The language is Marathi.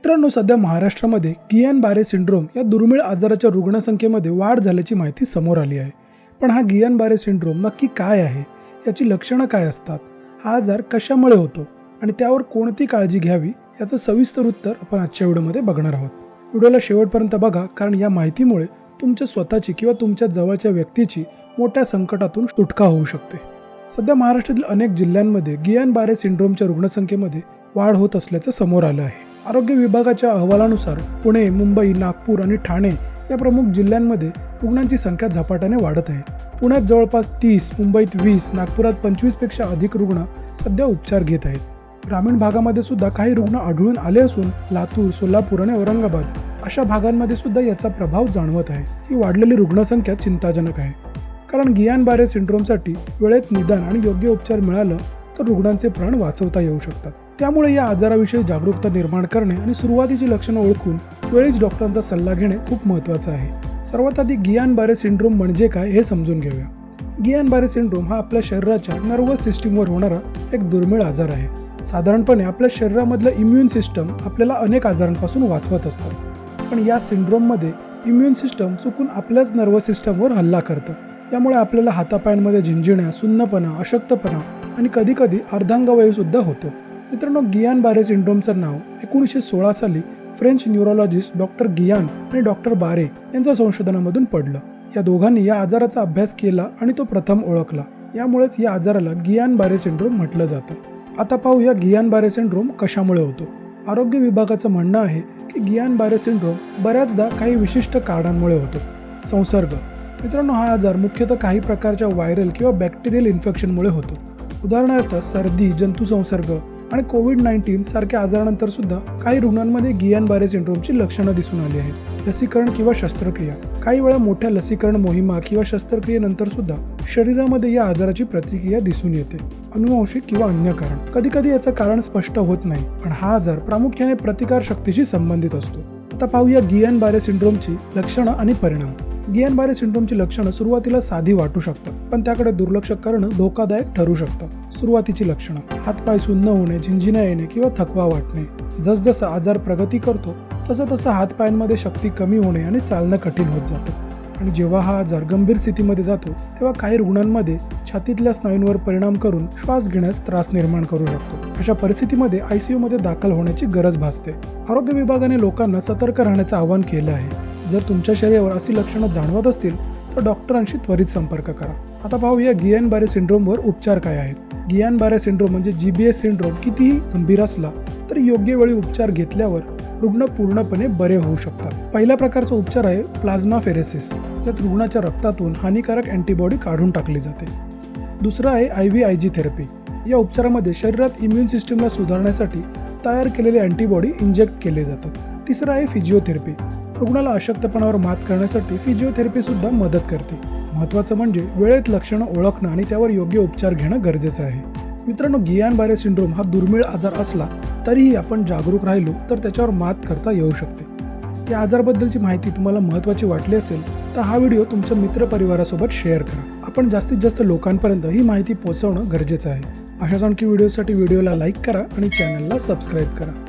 मित्रांनो सध्या महाराष्ट्रामध्ये गियान बारे सिंड्रोम या दुर्मिळ आजाराच्या रुग्णसंख्येमध्ये वाढ झाल्याची माहिती समोर आली आहे. पण हा गियान बारे सिंड्रोम नक्की काय आहे? याची लक्षणं काय असतात? हा आजार कशामुळे होतो? आणि त्यावर कोणती काळजी घ्यावी? याचं सविस्तर उत्तर आपण आजच्या व्हिडिओमध्ये बघणार आहोत. व्हिडिओला शेवटपर्यंत बघा कारण या माहितीमुळे तुमच्या स्वतःची किंवा तुमच्या जवळच्या व्यक्तीची मोठ्या संकटातून सुटका होऊ शकते. सध्या महाराष्ट्रातील अनेक जिल्ह्यांमध्ये गियान बारे सिंड्रोमच्या रुग्णसंख्येमध्ये वाढ होत असल्याचं समोर आलं आहे. आरोग्य विभागाच्या अहवालानुसार पुणे मुंबई नागपूर आणि ठाणे या प्रमुख जिल्ह्यांमध्ये रुग्णांची संख्या झपाट्याने वाढत आहे. पुण्यात जवळपास तीस मुंबईत वीस नागपुरात पंचवीसपेक्षा अधिक रुग्ण सध्या उपचार घेत आहेत. ग्रामीण भागामध्ये सुद्धा काही रुग्ण आढळून आले असून लातूर सोलापूर आणि औरंगाबाद अशा भागांमध्ये सुद्धा याचा प्रभाव जाणवत आहे. ही वाढलेली रुग्णसंख्या चिंताजनक आहे. कारण गियान बारे सिंड्रोमसाठी वेळेत निदान आणि योग्य उपचार मिळालं तर रुग्णांचे प्राण वाचवता येऊ शकतात. त्यामुळे या आजाराविषयी जागरूकता निर्माण करणे आणि सुरुवातीची लक्षणं ओळखून वेळीच डॉक्टरांचा सल्ला घेणे खूप महत्त्वाचं आहे. सर्वात आधी गियान बारे सिंड्रोम म्हणजे काय हे समजून घेऊया. गियान बारे सिंड्रोम हा आपल्या शरीराच्या नर्वस सिस्टीमवर होणारा एक दुर्मिळ आजार आहे. साधारणपणे आपल्या शरीरामधलं इम्युन सिस्टम आपल्याला अनेक आजारांपासून वाचवत असतं. पण या सिंड्रोममध्ये इम्युन सिस्टम चुकून आपल्याच नर्वस सिस्टमवर हल्ला करतं. यामुळे आपल्याला हातापायांमध्ये झिंजिण्या सुन्नपणा अशक्तपणा आणि कधीकधी अर्धांगवायूसुद्धा होतो. मित्रांनो गियान बारे सिंड्रोमचं नाव एकोणीसशे सोळा साली फ्रेंच न्यूरोलॉजिस्ट डॉक्टर गियान आणि डॉक्टर बारे यांच्या संशोधनामधून पडलं. या दोघांनी या आजाराचा अभ्यास केला आणि तो प्रथम ओळखला. यामुळेच या आजाराला गियान बारे सिंड्रोम म्हटलं जातं. आता पाहू या गियान बारे सिंड्रोम कशामुळे होतो. आरोग्य विभागाचं म्हणणं आहे की गियान बारे सिंड्रोम बऱ्याचदा काही विशिष्ट कारणांमुळे होतो. संसर्ग. मित्रांनो हा आजार मुख्यतः काही प्रकारच्या व्हायरल किंवा बॅक्टेरियल इन्फेक्शनमुळे होतो. उदाहरणार्थ सर्दी जंतुसंसर्ग आणि कोविड नाईन्टीन सारख्या आजारानंतर सुद्धा काही रुग्णांमध्ये गियान बारे सिंड्रोमची लक्षणं दिसून आली आहेत. लसीकरण किंवा शस्त्रक्रिया. काही वेळा मोठ्या लसीकरण मोहिमा किंवा शस्त्रक्रियेनंतर सुद्धा शरीरामध्ये या आजाराची प्रतिक्रिया दिसून येते. अनुवांशिक किंवा अन्य कारण. कधी कधी याचं कारण स्पष्ट होत नाही पण हा आजार प्रामुख्याने प्रतिकार शक्तीशी संबंधित असतो. आता पाहूया गियान बारे सिंड्रोमची लक्षणं आणि परिणाम. गियान बारे सिंड्रोमची लक्षणं सुरुवातीला साधी वाटू शकतात पण त्याकडे दुर्लक्ष करणं धोकादायक ठरू शकतं. सुरुवातीची लक्षणं हातपाय सुन्न होणे झिंझिण्या येणे किंवा थकवा वाटणे. जसजसा आजार प्रगती करतो तसं तसं हातपायांमध्ये शक्ती कमी होणे आणि चालणं कठीण होत जातं. आणि जेव्हा हा आजार गंभीर स्थितीमध्ये जातो तेव्हा काही रुग्णांमध्ये छातीतल्या स्नायूंवर परिणाम करून श्वास घेण्यास त्रास निर्माण करू शकतो. अशा परिस्थितीमध्ये आयसीयूमध्ये दाखल होण्याची गरज भासते. आरोग्य विभागाने लोकांना सतर्क राहण्याचं आवाहन केलं आहे. जर तुमच्या शरीरावर अशी लक्षणं जाणवत असतील तर डॉक्टरांशी त्वरित संपर्क करा. आता पाहूया गियान बारे सिंड्रोमवर उपचार काय आहेत. गियान बारे सिंड्रोम म्हणजे जी बी एस सिंड्रोम कितीही गंभीर असला तरी योग्य वेळी उपचार घेतल्यावर रुग्ण पूर्णपणे बरे होऊ शकतात. पहिल्या प्रकारचा उपचार आहे प्लाझ्मा फेरेसिस. यात रुग्णाच्या रक्तातून हानिकारक अँटीबॉडी काढून टाकली जाते. दुसरं आहे I V I G therapy. या उपचारामध्ये शरीरात इम्युन सिस्टमला सुधारण्यासाठी तयार केलेले अँटीबॉडी इंजेक्ट केले जातात. तिसरं आहे फिजिओथेरपी. रुग्णाला अशक्तपणावर मात करण्यासाठी फिजिओथेरपी सुद्धा मदत करते. महत्त्वाचं म्हणजे वेळेत लक्षणं ओळखणं आणि त्यावर योग्य उपचार घेणं गरजेचं आहे. मित्रांनो गियान बारे सिंड्रोम हा दुर्मिळ आजार असला तरीही आपण जागरूक राहिलो तर त्याच्यावर मात करता येऊ शकते. या आजारबद्दलची माहिती तुम्हाला महत्त्वाची वाटली असेल तर हा व्हिडिओ तुमच्या मित्रपरिवारासोबत शेअर करा. आपण जास्तीत जास्त लोकांपर्यंत ही माहिती पोहोचवणं गरजेचं आहे. अशाच आणखी व्हिडिओसाठी व्हिडिओला लाईक करा आणि चॅनलला सबस्क्राईब करा.